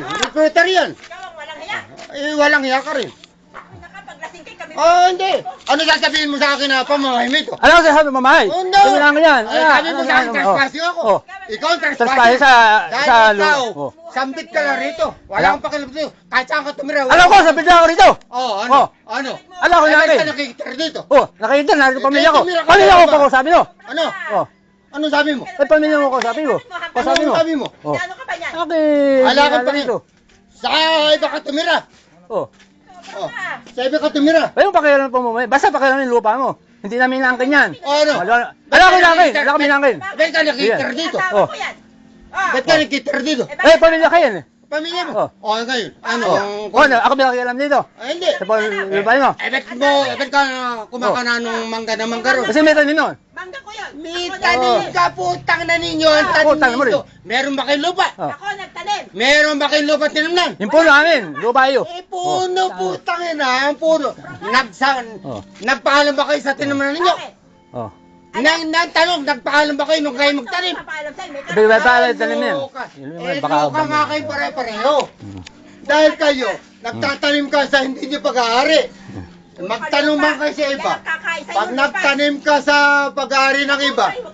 Recruiter yan. Ikaw ang walang hiya. Eh, walang hiya ka rin. Nakapaglasing kay kami. Oh, hindi. Ano sasabihin mo sa akin na pamamahimik ko? Ano kasi sabi mamahay? Oh, no. Sabi lang yan. Ay, sabi mo sa akin, trespassing ako. Oh. Ikaw ang trespassing. sa Dahil sa ikaw, oh. sambit ka lang rito. Wala kang pakialam dito. Kahit saan ka tumira. Alam ko, kang- sabi lang ako rito. Oh, ano? Oh. Ano? Alam ko Eh, yan eh. nakikita dito? Oh, nakita na, yung pamilya ko. tumira ka Pamilya ko pa ko sabi mo. Ano? Oh, Ano sabi mo? ay pamilya mo ko sabi mo. Ko Ano sabi mo. sabi mo? Oh. Ano ka ba yan? Okay. Wala kang dito. Sa iba ka tumira. Oh. Oh. Sa iba ka tumira. Ay, yung pakialam po mo. Basta pakialam yung lupa mo. Hindi namin nangkin yan. Oh, ano? Wala wala kami nangkin. Wala kami nangkin. Ba't ka nakikita dito? Oh. Ba't ka nakikita dito? Eh, pamilya kayo yan eh. Pamilya mo? Oh. Oh, ngayon. Ano? Oh. Ang- Oh, na- ako pinakialam dito. Ay, hindi. Sa pang lupa mo. Eh, ba't mo, eh, ba't ka kumakana nung mangga na mangga ron? Kasi may tanim nun. Mangga ko yan. May Ako tanim ka, putang na ninyo. Ang Ah, tanim putang mo rin. dito. Meron ba kayong lupa? Oh. Ako nagtanim. Meron ba kayong lupa tinamnan? Yung puno namin. Lupa iyo. Eh, puno, putang ina, ang puno. Nagsan, Oh. nagpaalam ba kayo sa tinamnan ninyo? Bakit? Oh. Nang, nang tanong, nagpaalam ba kayo nung kayo magtanim? Papaalam sa'yo, may Sabi ba pala tanim yan? Yun Eh, naman, baka loka nga kayo pare-pareho. Dahil kayo, nagtatanim ka sa hindi nyo pag-aari. Magtanong man kayo sa iba. Pag yung nagtanim ka sa pag-aari ng iba, eh,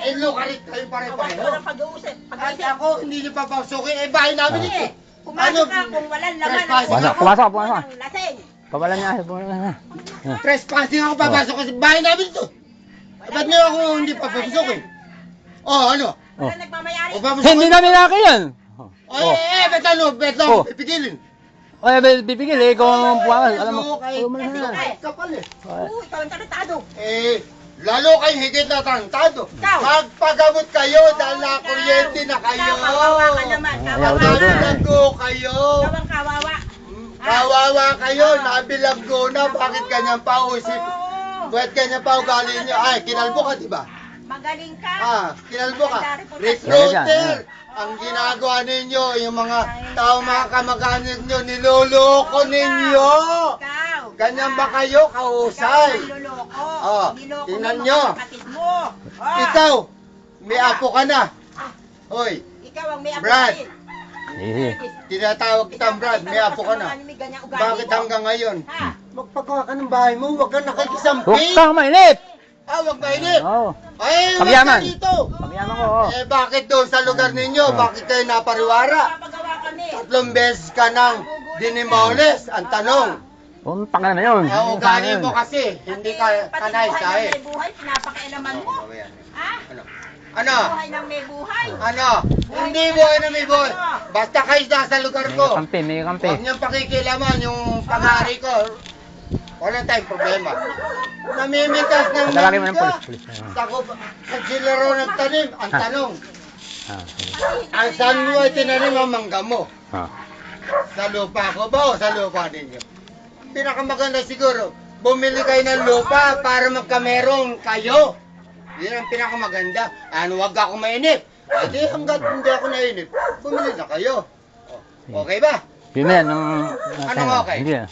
Yan, eh, rin kayo pare-pareho. ko pag-uusap. At Pag-isip. ako, hindi nyo papasukin, eh, bahay namin ito. Eh, Pumasok ka kung walang laman. Trespassing Pumasok, pumasok, pumasok. Lasing. Papalan niya. Papalan niya. Ah. Trespassing ako, papasok kasi bahay namin ito. Eh, Ba't nyo ako hindi papasukin? Oh, ano? Oh. Nagmamayari. O papasukin? Hindi namin nangkin yan. Oh, eh, eh, ba't ano? Ba't lang Oh. pipigilin? O, eh, bibigil eh. Kung pumakas, alam mo. Lalo kayo, Oh, man na. kapal eh. Oo, ikaw ang tarantado. Eh, lalo kayo higit na tarantado. Ikaw. Magpagamot kayo dahil na kuryente na kayo. Ikaw, kawawa ka naman. Ayaw Kawawa daw doon. Nabilanggo kayo. Ikaw ang kawawa. Mm, Kawawa kayo, nabilanggo na. Bakit ganyan pa usip? Oo. Bakit ganyan pa ugali niyo? Ay, kinalbo ka, di ba? Magaling ka. Ah, kinalbo ka. Recruiter. Ang ginagawa ninyo, yung mga tao, mga kamag-anak nyo, niloloko ninyo. Ganyan ba kayo, kausay? Niloloko. Oh, tingnan nyo. mga kapatid mo. Oh. Ikaw, may apo ka na. Hoy, Ikaw ang may Brad. apo Eh. tinatawag kitang Brad, may apo ka na. Bakit hanggang ngayon? Ha? Magpagawa ka ng bahay mo, huwag kang Huwag nakikisamping. kang mainip. Ah, huwag mainip. Oo. Ay, huwag ka Pagyaman. dito. Pagyaman ko. oh. Eh, bakit doon sa lugar ninyo? Ah. Bakit kayo napariwara? Papagawa kami. Tatlong beses ka nang dinimoles. Ang tanong, Kung pangalaman na yun. ang ugali mo kasi, hindi ka Pati kanay buhay sa ng may buhay, pinapakialaman mo. Ha? Ano? Ano? Buhay ng may buhay. Ano? Hindi buhay na may buhay. Basta kayo nasa lugar May ko. kampi, may kampi. Huwag niyong pakikilaman yung pag-ari ko. Wala tayong problema. Namimitas ng Tawagin mo ng mangga. polis. polis. Ah. Sa, sa silaro ng tanim. Ang tanong, Ah. ang saan mo ay tinanim ang mangga mo? Ah. Sa lupa ko ba o sa lupa ninyo? Pinakamaganda siguro, bumili kayo ng lupa para magkamerong kayo. Yan ang pinakamaganda. Ano, wag ako mainip. Hindi, hanggat hindi ako nainip, bumili na kayo. O, Okay ba? Yun na yan. Nung, Anong okay? Hindi ah.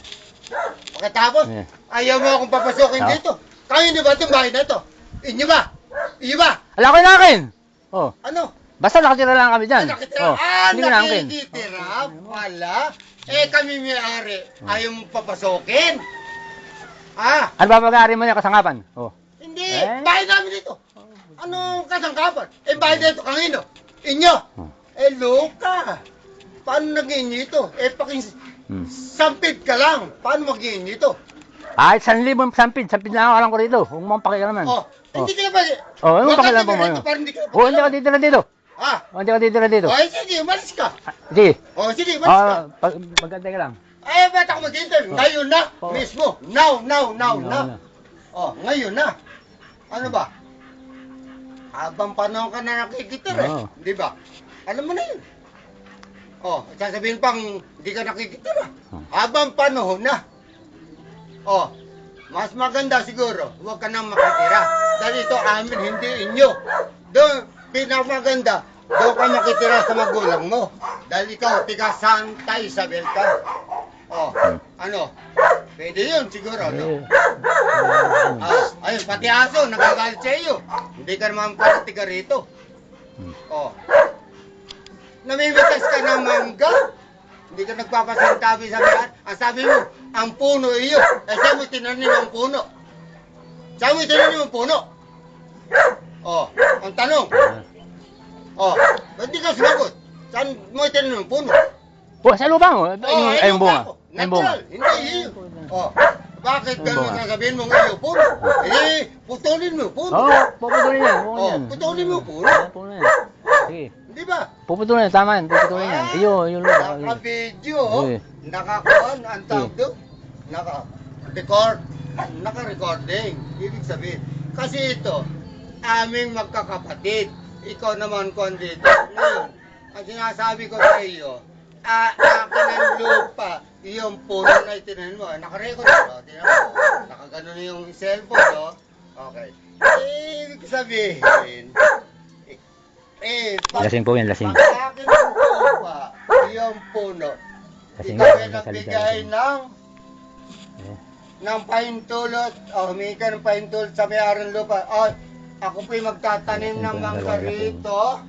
Pagkatapos, Yeah. ayaw mo akong papasukin Ah. dito. Kayo hindi ba itong bahay na ito? Inyo ba? Inyo ba? Ala ko yung akin. Oh. Ano? Basta nakatira lang kami dyan. Ah, nakitira? Oh. Ah, Hindi na nakikitira? Wala. Eh, kami may-ari. Ayaw mo papasukin? Ah, Ano ba pag-aari mo niya kasangapan? Oh. hindi. Eh? Bahay namin dito. Anong kasangkapan? Eh, bahay dito kanino? Inyo. Hmm. Eh, loka. Paano naging ito? Eh, paking Hmm. sampid ka lang. Paano maging ito? Kahit san libong sampid, sampid na ako alam ko rito. Huwag mong pakialaman. Oh, hindi ka na ba? Oh, ano Huwag ka pakialam mo dito, Parang hindi ka na Oh, hindi pakialam. titira dito. Ah, Oh, hindi ako titira dito. oh, sige, umalis ka. Ah, Sige. Oh, sige, umalis ka. Oh, pag magantay ka lang. Eh, ba't ako maghintay? Ngayon na, Oh. mismo. Now, now, now, Ano now. na? Oh, ngayon na. Ano ba? Habang panahon ka na nakikitira, Oo. eh. di ba? Alam mo na yun. Oh, sasabihin pang hindi ka nakikitira. Oh. Habang panahon na. Oh, mas maganda siguro, huwag ka nang makitira. Dahil ito amin, hindi inyo. Doon, pinakamaganda, doon ka makitira sa magulang mo. Dahil ikaw, tiga Santa Isabel ka. Oh, ano? Pwede yun siguro, no? Ah, ayun, pati aso, nagagalit sa iyo. Hindi ka naman pala tiga rito. Hmm. Oh. Namimitas ka ng mangga. Hindi ka nagpapasintabi sa bayan. Ang sabi mo, ang puno iyo. Eh, saan mo tinanim ang puno? Saan mo tinanim ang puno? Oh, ang tanong. Oh, ba't di ka sumagot? Saan mo tinanim ang puno? Oh, sa mo. Yung, Oh, ay, yung bunga. ako. Yung bunga. Hindi iyo. Oh, bakit ganun sasabihin mo iyo puno? Eh, putulin mo puno. Oo, oh, puputulin. Bunga Oh, putulin mo puno. Oo, puno yan. Sige. Di ba? Puputulin. Tama yan. Puputulin yan. Iyo, yung lupa. Naka-video, Sige. nakakuan, ang tawag doon, naka-record, naka-recording. Ibig sabihin, kasi ito, aming magkakapatid. Ikaw naman kon dito. Ngayon, ang sinasabi ko sa iyo, ah, akin ang lupa, yung puno na itinahin mo, naka-record mo, tinan mo, nakaganon yung cellphone, no? Okay. Eh, ibig sabihin, eh, eh, pag- Lasing po yan, lasing. pag akin ang lupa, yung puno, Lasing ikaw ay nagbigay ng Eh. ng pahintulot, o humingi ka ng pahintulot sa may-ari ng lupa. O, ako po'y magtatanim ng mangga rito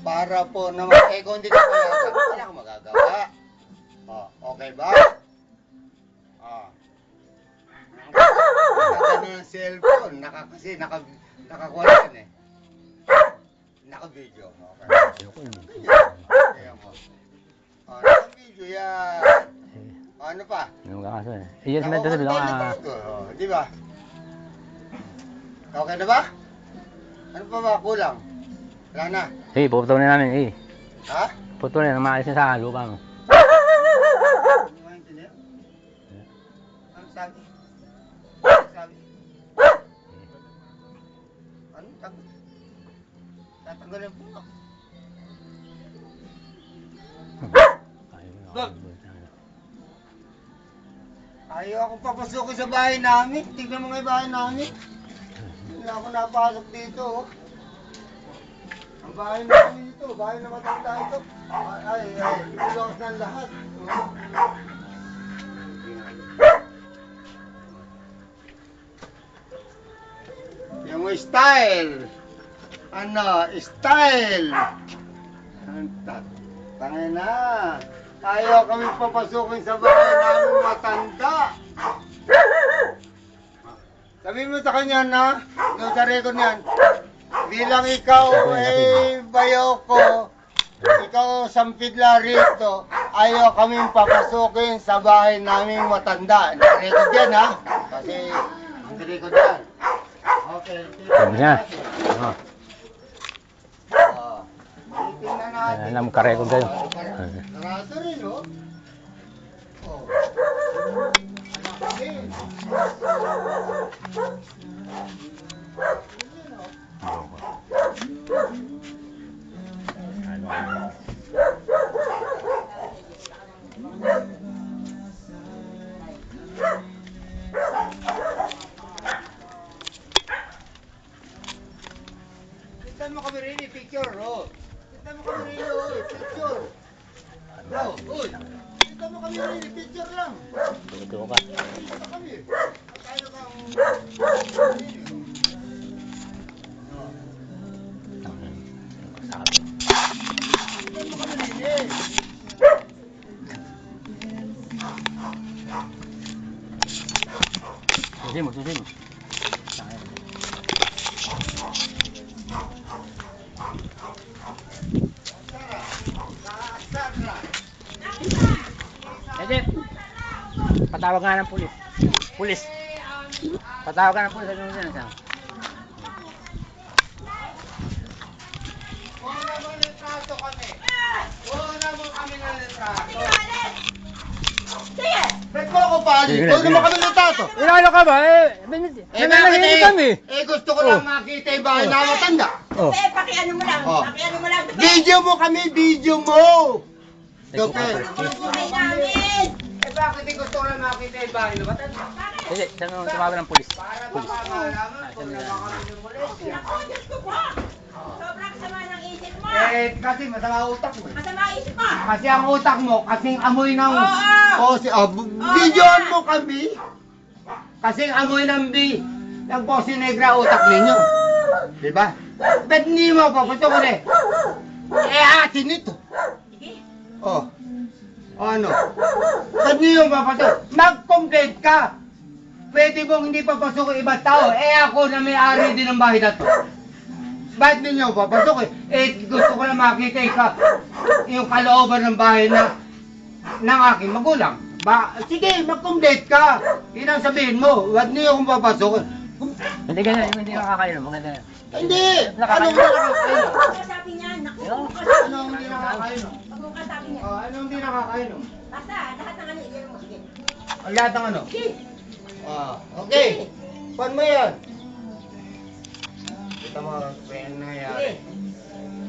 para po naman, eh kung hindi ka payagan, wala kang magagawa. O, okay ba? O. Nakagano ng cellphone, naka, kasi naka, nakakuha yan eh. Naka-video. Okay. Ayoko yun. Kaya mo. O, naka-video yan. O, ano pa? Yung kakaso eh. Iyo, sa ito sabi lang ah. Oh, Di ba? Okay na ba? Ano pa ba kulang? Wala na. Sige, puputulin namin. Eh. Ha? Puputulin. Ang maalis na sa lupa mo. Mo Tatanggalin po. Ayaw na. Akong papasukin sa bahay namin. Tignan mo nga bahay namin. Hindi na ako napasok dito. oh. Ang bahay namin ito, bahay na matanda ito. Ay, ay, ay, ilulos ng lahat. Yung style. Ano, style. Tangin na. Ayaw kami papasukin sa bahay namin matanda. Sabi mo sa kanya na, doon sa record niyan, bilang ikaw ay bayo ko, ikaw sampidla rito, ayaw kami papasukin sa bahay namin matanda. Record yan ha, kasi ang record yan. Okay, Sabi niya. Oh. Ah, titingnan natin. Alam mo, karecord kayo. Susi mo, susi mo. Ede, patawag nga ng pulis. Pulis. Patawag ka ng pulis. Ano yun? Ano? Mo ako na, Huwag naman na. kami litrato. Inano ka ba? Eh. Eh, bakit eh? kami. Eh, gusto ko lang Oh. makita yung bahay na matanda. Oh. Eh, pakiano mo lang. Oh. Pakiano mo lang. Video mo kami, video mo! Dope. Eh, bakit di gusto ko lang makita yung bahay na matanda? Hindi, mo tumawag ng pulis? Para Pulis. makakalaman kung naman kami ng molestia. Naku, Diyos ko po! Sobrang sama ng isip mo! Eh, kasi masama utak mo. eh. Masama isip mo! Kasi ang utak mo, kasing amoy ng... Oo! Oh, si, oh, b- videoan mo kami. Kasing amoy ng bi... ng Posi Negra utak ninyo. Di ba? Ba't hindi mo paputok ko eh? Eh, atin ito. Oh. Ano? Ba't niyo papasok? Mag-complain ka! Pwede mong hindi papasok ang ibang tao. Eh ako na may-ari din ng bahay na to. Ba't ninyo papasok eh? Eh gusto ko na makita ikaw yung kalooban ng bahay na ng aking magulang. Ba, sige, mag-complain ka. Yun ang sabihin mo. Huwag niyo akong papasok. Hindi ganyan, hindi nakakainom. Maganda yan. Hindi! Anong nakakainom? Ka sabi niyan. Naku, ka Anong hindi nakakainom? Ka sabi niyan. Oh, anong hindi nakakainom? Basta, lahat ng ano, iyan mo. Sige. Lahat ng ano? Sige. Ah, okay. Paano mo yan? Kita mo, kaya nangyayari.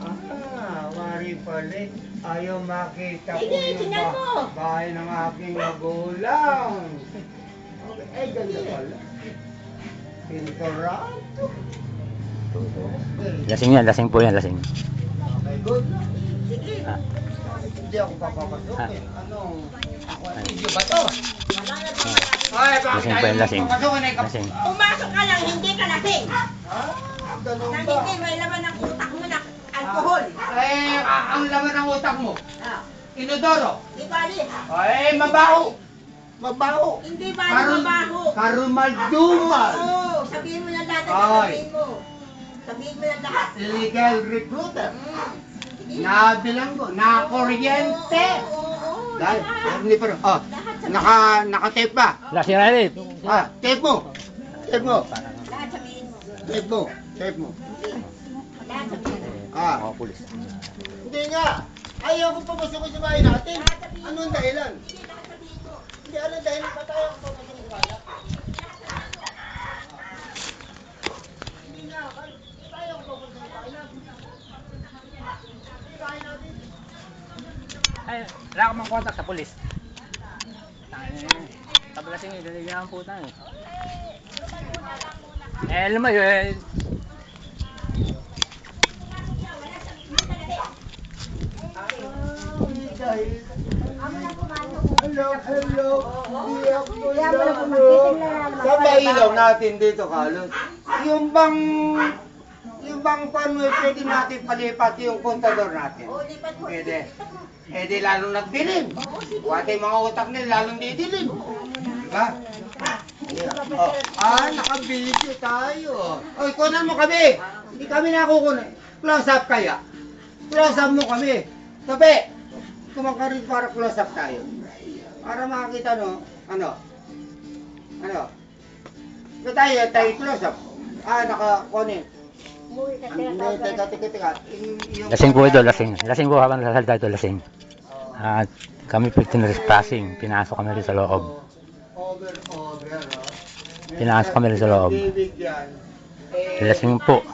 Ah, wari pala. Ayaw makita ko Sige, yung mo. bahay ng aking magulang. Okay, ay, ganda pala. Pintorado. Lasing yan, lasing po yan, lasing. okay, good. Sige. Ah. Hindi ako papapasok Ah. eh. Anong, ako, video ba to? Na. Ay, bakit Lasing po yan, lasing. Pumasok ka lang, hindi ka lasing. Ah, ganun ba? hindi, may laman ng utak mo na alcohol. Eh, a- ang laman ng utak mo, Ah, inodoro. di bali. Ay, mabaho. Mabaho. Hindi bali Karul- mabaho. Karumal-dumal. Oo, sabihin mo na lahat ang Ay. sasabihin mo. Sabihin mo na lahat. Illegal recruiter. Mm. Sige. Nabilang ko, na-kuryente. Oo, oo, oo, Dahil, lahat. hindi pa rin. Oh, Lahat sabihin. naka, naka-tape pa. Lasing Riley. Ah, tape mo. Tape mo. Lahat sabihin mo. Tape mo. Tape mo. Ah. Mga pulis. Hindi nga. Ayaw ko papasukin sa bahay natin. Anong dahilan? Hindi, anong dahilan? Ba't ayaw ko papasukin sa bahay? Hindi nga. Ba't ayaw ko papasukin sa bahay natin? Bahay natin. Ay, wala ka mang contact sa pulis. Tabalasing eh, dalig ang puta eh. Eh, mo eh, Hello, hello. Hindi ako Sa ilaw natin dito, Carlos. Yung bang yung bang paano pwede natin palipat yung kontador natin? Mo. Pwede. Eh di lalong nagdilim. Wate mga utak nila lalong didilim. Diba? Oh. Ah, nakabidyo tayo. Oy, kunan mo kami. Hindi kami nakukunan. Close up kaya. Close up mo kami. Tabi. Kumakarin para close up tayo. Para makakita no, ano? Ano? Ito tayo, tayo close up. Ah, naka-kunin. Hindi, teka, teka, teka. Lasing po ito, lasing. Lasing po habang nasasalita ito, lasing. At kami po tinrespassing, pinasok kami rin sa loob. Over, over, oh. Pinasok kami rin sa loob. Eh, Lasing po.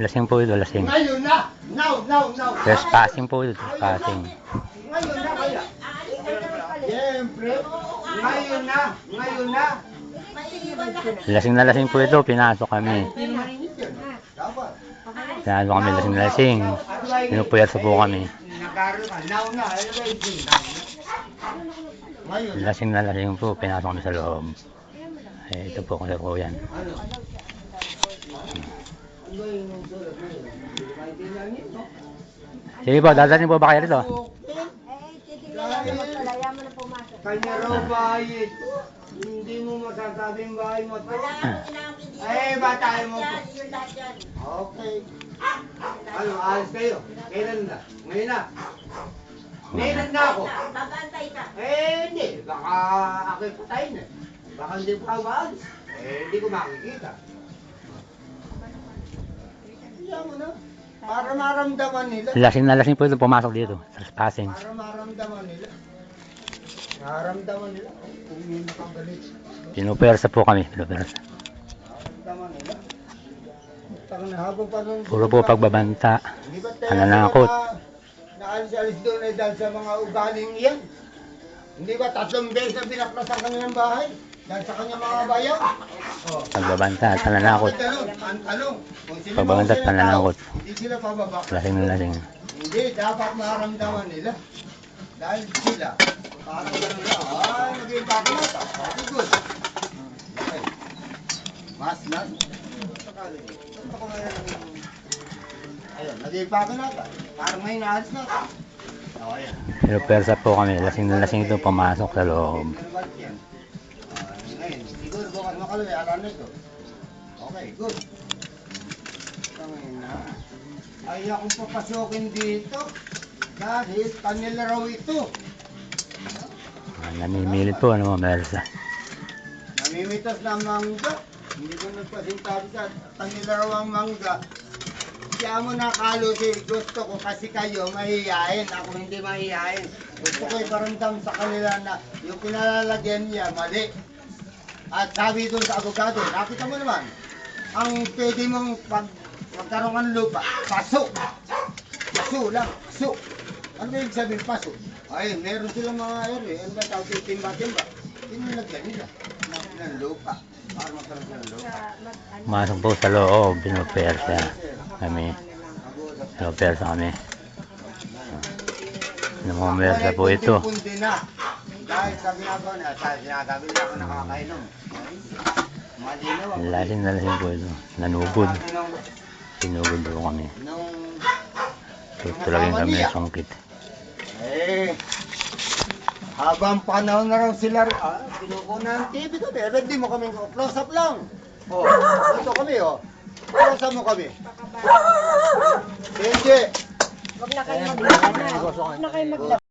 Lasing po ito, lasing. Ngayon na! Now, now, now! Trespassing po ito, trespassing. Ngayon na kaya? Siyempre. Ngayon na! Ngayon na! Lasing na lasing po ito, pinasok kami. Pinasok kami lasing na lasing. Pinupuyat po kami. Na. Na? Na. Lasing na lasing po, pinasok kami sa loob. Eh, ito po kung sa po yan. Na? Sige po, dadating po ba kayo rito? Kanya raw bahay ito. Hindi mo masasabing bahay mo to. Eh, ba tayo mo? Yun lahat yan. Okay. Ano, alis kayo? Kailan na? Ngayon na? Ngayon na ako. Babantay ka. Eh, hindi. Baka ako'y patayin eh. Baka hindi pa ako maalis. Eh, hindi ko makikita. Iyan mo na. Para maramdaman nila. Lasing na lasing po ito, pumasok dito. Trespassing. Para maramdaman nila. Maramdaman nila. Kung may nakabalik. Pinupersa po kami, pinupersa. Maramdaman nila. Puro po pagbabanta. Pananakot. na- Naalis-alis doon eh dahil sa mga ugaling iyan? Hindi ba tatlong beses na pinaklasan kami ng bahay? Dahil sa kanyang mga bayan? Oh. Pagbabanta at pananakot. Pagbabanta at pananakot. Hindi sila pababa. Lasing na lasing. Hindi, dapat maramdaman nila. Dahil sila, parang gano'n lang. Ay, naging pakamata. Okay, good. Okay. Mas, mas. Sakali. Ito ko ngayon ang... Ayun, naging pakamata. Parang may naalis na. Pero persa po kami, lasing na lasing ito pumasok sa loob. Siguro bukas makaluwi, alam na ito. Okay, good. Na. Ay, akong papasukin dito. Dahil kanila raw ito. Ah, namimilit po ano mga persa. Namimitas na mangga. Hindi ko nagpasintabi sa kanila raw ang mangga. Kaya mo nakalo si gusto ko kasi kayo mahihayin. Ako hindi mahihayin. Gusto ko iparamdam sa kanila na yung pinalalagyan niya mali. At sabi doon sa abogado, nakita mo naman, ang pwede mong pag magkaroon ng lupa, paso. Paso lang, paso. Ano yung sabihin paso? Ay, meron silang mga ere, ano ba tawag yung timba-timba? Tinilagyan nila ng, ng lupa. Para magkaroon sila ng lupa. Pumasok po sa loob, pinupersa kami. Pinupersa kami. Ano mga persa po ito. Dahil sa ginagawa na, sa sinasabi na ako nakakainom. Lasing na lasing po ito. Nanugod. Sinugod po kami. Nung Tutulagin kami ng sungkit. Eh, habang panahon na raw sila, ah, kinukuha ng TV kami. Eh, Ready mo kami, close up lang. Oh, ito kami, oh. Close up mo kami. Hindi. Huwag na kayo maglakad na. Huwag na kayo maglakad.